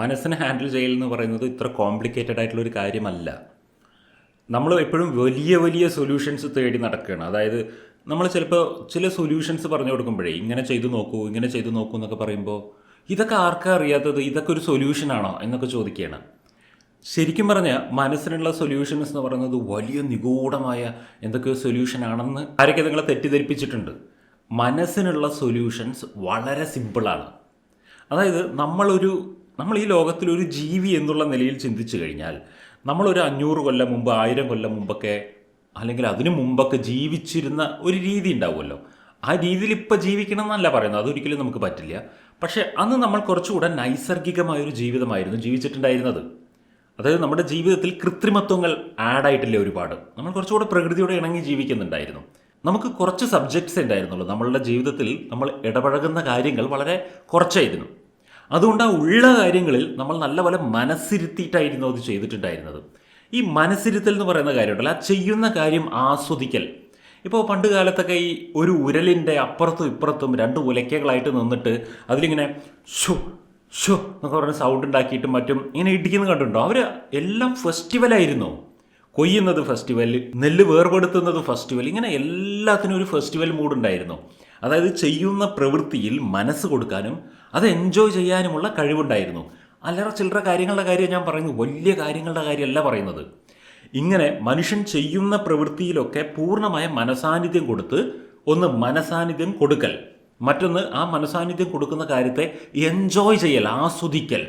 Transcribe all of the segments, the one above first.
മനസ്സിനെ ഹാൻഡിൽ ചെയ്യൽ എന്ന് പറയുന്നത് ഇത്ര കോംപ്ലിക്കേറ്റഡ് ആയിട്ടുള്ള ഒരു കാര്യമല്ല. നമ്മൾ എപ്പോഴും വലിയ വലിയ സൊല്യൂഷൻസ് തേടി നടക്കുകയാണ്. അതായത് നമ്മൾ ചിലപ്പോൾ ചില സൊല്യൂഷൻസ് പറഞ്ഞു കൊടുക്കുമ്പോഴേ ഇങ്ങനെ ചെയ്തു നോക്കൂ ഇങ്ങനെ ചെയ്തു നോക്കൂ എന്നൊക്കെ പറയുമ്പോൾ ഇതൊക്കെ ആർക്കാ അറിയാത്തത്? ഇതൊക്കെ ഒരു സൊല്യൂഷനാണോ എന്നൊക്കെ ചോദിക്കുകയാണ്. ശരിക്കും പറഞ്ഞാൽ മനസ്സിനുള്ള സൊല്യൂഷൻസ് എന്ന് പറയുന്നത് വലിയ നിഗൂഢമായ എന്തൊക്കെയോ സൊല്യൂഷൻ ആണെന്ന് ആരൊക്കെ നിങ്ങളെ തെറ്റിദ്ധരിപ്പിച്ചിട്ടുണ്ട്? മനസ്സിനുള്ള സൊല്യൂഷൻസ് വളരെ സിമ്പിളാണ് അതായത് നമ്മളൊരു നമ്മൾ ഈ ലോകത്തിൽ ഒരു ജീവി എന്നുള്ള നിലയിൽ ചിന്തിച്ചു കഴിഞ്ഞാൽ നമ്മളൊരു അഞ്ഞൂറ് കൊല്ലം മുമ്പ് ആയിരം കൊല്ലം മുമ്പൊക്കെ അല്ലെങ്കിൽ അതിനു മുമ്പൊക്കെ ജീവിച്ചിരുന്ന ഒരു രീതി ഉണ്ടാവുമല്ലോ. ആ രീതിയിൽ ഇപ്പോൾ ജീവിക്കണം എന്നല്ല പറയുന്നത്. അതൊരിക്കലും നമുക്ക് പറ്റില്ല. പക്ഷേ അന്ന് നമ്മൾ കുറച്ചുകൂടെ നൈസർഗികമായൊരു ജീവിതമായിരുന്നു ജീവിച്ചിട്ടുണ്ടായിരുന്നത്. അതായത് നമ്മുടെ ജീവിതത്തിൽ കൃത്രിമത്വങ്ങൾ ആഡ് ആയിട്ടില്ല ഒരുപാട്. നമ്മൾ കുറച്ചുകൂടെ പ്രകൃതിയോട് ഇണങ്ങി ജീവിക്കുന്നുണ്ടായിരുന്നു. നമുക്ക് കുറച്ച് സബ്ജക്ട്സ് ഉണ്ടായിരുന്നുള്ളൂ. നമ്മളുടെ ജീവിതത്തിൽ നമ്മൾ ഇടപഴകുന്ന കാര്യങ്ങൾ വളരെ കുറച്ചായിരുന്നു. അതുകൊണ്ട് ആ ഉള്ള കാര്യങ്ങളിൽ നമ്മൾ നല്ലപോലെ മനസ്സിരുത്തിയിട്ടായിരുന്നു അത് ചെയ്തിട്ടുണ്ടായിരുന്നത്. ഈ മനസ്സിരുത്തൽ എന്ന് പറയുന്ന കാര്യമുണ്ടല്ലോ. ആ ചെയ്യുന്ന കാര്യം ആസ്വദിക്കൽ. ഇപ്പോൾ പണ്ട് കാലത്തൊക്കെ ഈ ഒരു ഉരലിന്റെ അപ്പുറത്തും ഇപ്പുറത്തും രണ്ട് ഉലക്കകളായിട്ട് നിന്നിട്ട് അതിലിങ്ങനെ ഷു ഷു എന്നൊക്കെ പറഞ്ഞ് സൗണ്ട് ഉണ്ടാക്കിയിട്ടും മറ്റും ഇങ്ങനെ ഇടിക്കുന്നത് കണ്ടിട്ടുണ്ടോ? അവർ എല്ലാം ഫെസ്റ്റിവലായിരുന്നു കൊയ്യുന്നത് ഫെസ്റ്റിവൽ നെല്ല് വേർപെടുത്തുന്നത് ഫെസ്റ്റിവൽ ഇങ്ങനെ എല്ലാത്തിനും ഒരു ഫെസ്റ്റിവൽ മൂഡ് ഉണ്ടായിരുന്നു. അതായത് ചെയ്യുന്ന പ്രവൃത്തിയിൽ മനസ്സ് കൊടുക്കാനും അത് എൻജോയ് ചെയ്യാനുമുള്ള കഴിവുണ്ടായിരുന്നു. അല്ലറ ചില്ലറ കാര്യങ്ങളുടെ കാര്യം ഞാൻ പറയുന്നു. വലിയ കാര്യങ്ങളുടെ കാര്യമല്ല പറയുന്നത്. ഇങ്ങനെ മനുഷ്യൻ ചെയ്യുന്ന പ്രവൃത്തിയിലൊക്കെ പൂർണമായ മനസാന്നിധ്യം കൊടുത്ത് ഒന്ന് മനസാന്നിധ്യം കൊടുക്കൽ മറ്റൊന്ന് ആ മനസാന്നിധ്യം കൊടുക്കുന്ന കാര്യത്തെ എൻജോയ് ചെയ്യൽ ആസ്വദിക്കൽ.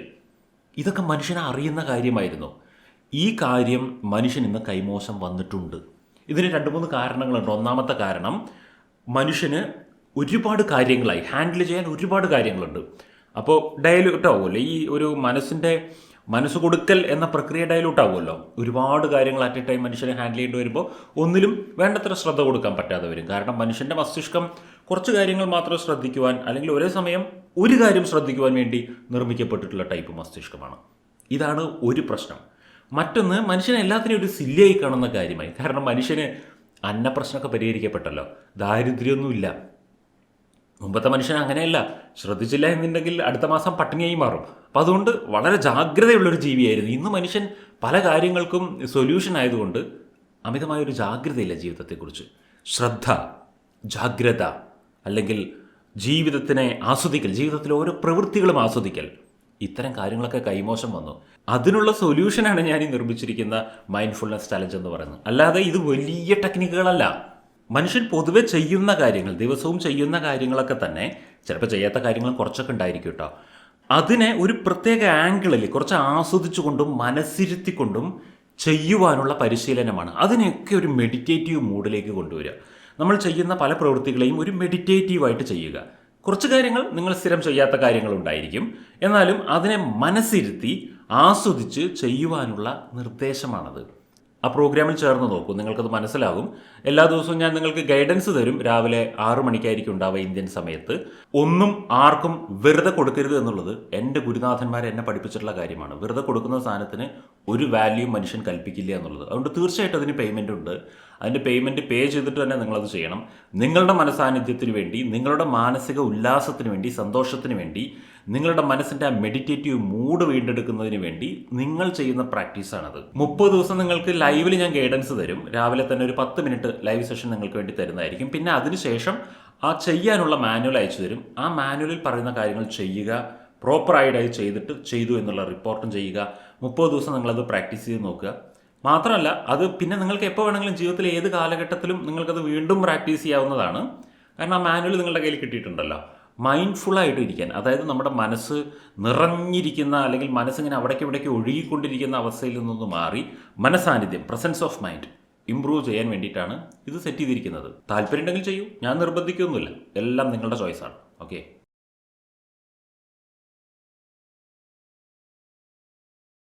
ഇതൊക്കെ മനുഷ്യനെ അറിയുന്ന കാര്യമായിരുന്നു. ഈ കാര്യം മനുഷ്യൻ ഇന്ന് കൈമോശം വന്നിട്ടുണ്ട്. ഇതിന് രണ്ട് മൂന്ന് കാരണങ്ങളുണ്ട്. ഒന്നാമത്തെ കാരണം മനുഷ്യന് ഒരുപാട് കാര്യങ്ങളായി. ഹാൻഡിൽ ചെയ്യാൻ ഒരുപാട് കാര്യങ്ങളുണ്ട്. അപ്പോൾ ഡയലൂട്ട് ആവുമല്ലോ ഈ ഒരു മനസ്സിന്റെ മനസ്സ് കൊടുക്കൽ എന്ന പ്രക്രിയ ഡയലൂട്ട് ആവുമല്ലോ ഒരുപാട് കാര്യങ്ങൾ അറ്റ് എ ടൈം മനുഷ്യനെ ഹാൻഡിൽ ചെയ്യേണ്ടി വരുമ്പോൾ ഒന്നിലും വേണ്ടത്ര ശ്രദ്ധ കൊടുക്കാൻ പറ്റാതെ വരും. കാരണം മനുഷ്യന്റെ മസ്തിഷ്കം കുറച്ച് കാര്യങ്ങൾ മാത്രം ശ്രദ്ധിക്കുവാൻ അല്ലെങ്കിൽ ഒരേ സമയം ഒരു കാര്യം ശ്രദ്ധിക്കുവാൻ വേണ്ടി നിർമ്മിക്കപ്പെട്ടിട്ടുള്ള ടൈപ്പ് മസ്തിഷ്കമാണ്. ഇതാണ് ഒരു പ്രശ്നം. മറ്റൊന്ന് മനുഷ്യനെ എല്ലാത്തിനും ഒരു സില്ലിയായി കാണുന്ന കാര്യമായി. കാരണം മനുഷ്യന് അന്നപ്രശ്നമൊക്കെ പരിഹരിക്കപ്പെട്ടല്ലോ. ദാരിദ്ര്യമൊന്നുമില്ല. മുമ്പത്തെ മനുഷ്യൻ അങ്ങനെയല്ല. ശ്രദ്ധിച്ചില്ല എന്നുണ്ടെങ്കിൽ അടുത്ത മാസം പട്ടിണിയായി മാറും. അപ്പം അതുകൊണ്ട് വളരെ ജാഗ്രതയുള്ളൊരു ജീവിയായിരുന്നു. ഇന്ന് മനുഷ്യൻ പല കാര്യങ്ങൾക്കും സൊല്യൂഷൻ ആയതുകൊണ്ട് അമിതമായൊരു ജാഗ്രതയില്ല ജീവിതത്തെക്കുറിച്ച്. ശ്രദ്ധ ജാഗ്രത അല്ലെങ്കിൽ ജീവിതത്തിനെ ആസ്വദിക്കൽ ജീവിതത്തിലെ ഓരോ പ്രവൃത്തികളും ആസ്വദിക്കൽ. ഇത്തരം കാര്യങ്ങളൊക്കെ കൈമോശം വന്നു. അതിനുള്ള സൊല്യൂഷനാണ് ഞാൻ ഈ നിർമ്മിച്ചിരിക്കുന്ന മൈൻഡ്ഫുൾനെസ് ചലഞ്ച് എന്ന് പറയുന്നത്. അല്ലാതെ ഇത് വലിയ ടെക്നിക്കുകളല്ല മനുഷ്യൻ പൊതുവെ ചെയ്യുന്ന കാര്യങ്ങൾ ദിവസവും ചെയ്യുന്ന കാര്യങ്ങളൊക്കെ തന്നെ ചിലപ്പോൾ ചെയ്യാത്ത കാര്യങ്ങളും കുറച്ചൊക്കെ ഉണ്ടായിരിക്കും കേട്ടോ അതിനെ ഒരു പ്രത്യേക ആംഗിളിൽ കുറച്ച് ആസ്വദിച്ചുകൊണ്ടും മനസ്സിരുത്തിക്കൊണ്ടും ചെയ്യുവാനുള്ള പരിശീലനമാണ്. അതിനെയൊക്കെ ഒരു മെഡിറ്റേറ്റീവ് മൂഡിലേക്ക് കൊണ്ടുവരിക. നമ്മൾ ചെയ്യുന്ന പല പ്രവൃത്തികളെയും ഒരു മെഡിറ്റേറ്റീവായിട്ട് ചെയ്യുക. കുറച്ച് കാര്യങ്ങൾ നിങ്ങൾ സ്ഥിരം ചെയ്യാത്ത കാര്യങ്ങളുണ്ടായിരിക്കും എന്നാലും അതിനെ മനസ്സിരുത്തി ആസ്വദിച്ച് ചെയ്യുവാനുള്ള നിർദ്ദേശമാണത്. ആ പ്രോഗ്രാമിൽ ചേർന്ന് നോക്കൂ. നിങ്ങൾക്കത് മനസ്സിലാകും. എല്ലാ ദിവസവും ഞാൻ നിങ്ങൾക്ക് ഗൈഡൻസ് തരും. രാവിലെ ആറു മണിക്കായിരിക്കും ഉണ്ടാവുക ഇന്ത്യൻ സമയത്ത്. ഒന്നും ആർക്കും വെറുതെ കൊടുക്കരുത് എന്നുള്ളത് എന്റെ ഗുരുനാഥന്മാരെ എന്നെ പഠിപ്പിച്ചിട്ടുള്ള കാര്യമാണ്. വെറുതെ കൊടുക്കുന്ന സാധനത്തിന് ഒരു വാല്യൂ മനുഷ്യൻ കൽപ്പിക്കില്ല എന്നുള്ളത്. അതുകൊണ്ട് തീർച്ചയായിട്ടും അതിന് പേയ്മെന്റ് ഉണ്ട്. അതിന്റെ പേയ്മെന്റ് പേ ചെയ്തിട്ട് തന്നെ നിങ്ങളത് ചെയ്യണം. നിങ്ങളുടെ മനസാന്നിധ്യത്തിന് വേണ്ടി നിങ്ങളുടെ മാനസിക ഉല്ലാസത്തിന് വേണ്ടി സന്തോഷത്തിന് വേണ്ടി നിങ്ങളുടെ മനസ്സിന്റെ ആ മെഡിറ്റേറ്റീവ് മൂഡ് വീണ്ടെടുക്കുന്നതിന് വേണ്ടി നിങ്ങൾ ചെയ്യുന്ന പ്രാക്ടീസാണത് മുപ്പത് ദിവസം നിങ്ങൾക്ക് ലൈവിൽ ഞാൻ ഗൈഡൻസ് തരും. രാവിലെ തന്നെ ഒരു പത്ത് മിനിറ്റ് ലൈവ് സെഷൻ നിങ്ങൾക്ക് വേണ്ടി തരുന്നതായിരിക്കും. പിന്നെ അതിനുശേഷം ആ ചെയ്യാനുള്ള മാനുവൽ അയച്ചു തരും. ആ മാനുവലിൽ പറയുന്ന കാര്യങ്ങൾ ചെയ്യുക പ്രോപ്പറായിട്ടായി ചെയ്തിട്ട് ചെയ്തു എന്നുള്ള റിപ്പോർട്ടും ചെയ്യുക. മുപ്പത് ദിവസം നിങ്ങളത് പ്രാക്ടീസ് ചെയ്ത് നോക്കുക. മാത്രമല്ല അത് പിന്നെ നിങ്ങൾക്ക് എപ്പോൾ വേണമെങ്കിലും ജീവിതത്തിൽ ഏത് കാലഘട്ടത്തിലും നിങ്ങൾക്കത് വീണ്ടും പ്രാക്ടീസ് ചെയ്യാവുന്നതാണ്. കാരണം ആ മാനുവൽ നിങ്ങളുടെ കയ്യിൽ കിട്ടിയിട്ടുണ്ടല്ലോ. മൈൻഡ്ഫുള്ളായിട്ട് ഇരിക്കാൻ അതായത് നമ്മുടെ മനസ്സ് നിറഞ്ഞിരിക്കുന്ന അല്ലെങ്കിൽ മനസ്സിങ്ങനെ അവിടേക്ക് ഇവിടേക്ക് ഒഴുകിക്കൊണ്ടിരിക്കുന്ന അവസ്ഥയിൽ നിന്നൊന്ന് മാറി മനസാന്നിധ്യം പ്രസൻസ് ഓഫ് മൈൻഡ് ഇമ്പ്രൂവ് ചെയ്യാൻ വേണ്ടിയിട്ടാണ് ഇത് സെറ്റ് ചെയ്തിരിക്കുന്നത്. താല്പര്യം ഉണ്ടെങ്കിൽ ചെയ്യൂ. ഞാൻ നിർബന്ധിക്കൊന്നുമില്ല. എല്ലാം നിങ്ങളുടെ ചോയ്സാണ് ഓക്കെ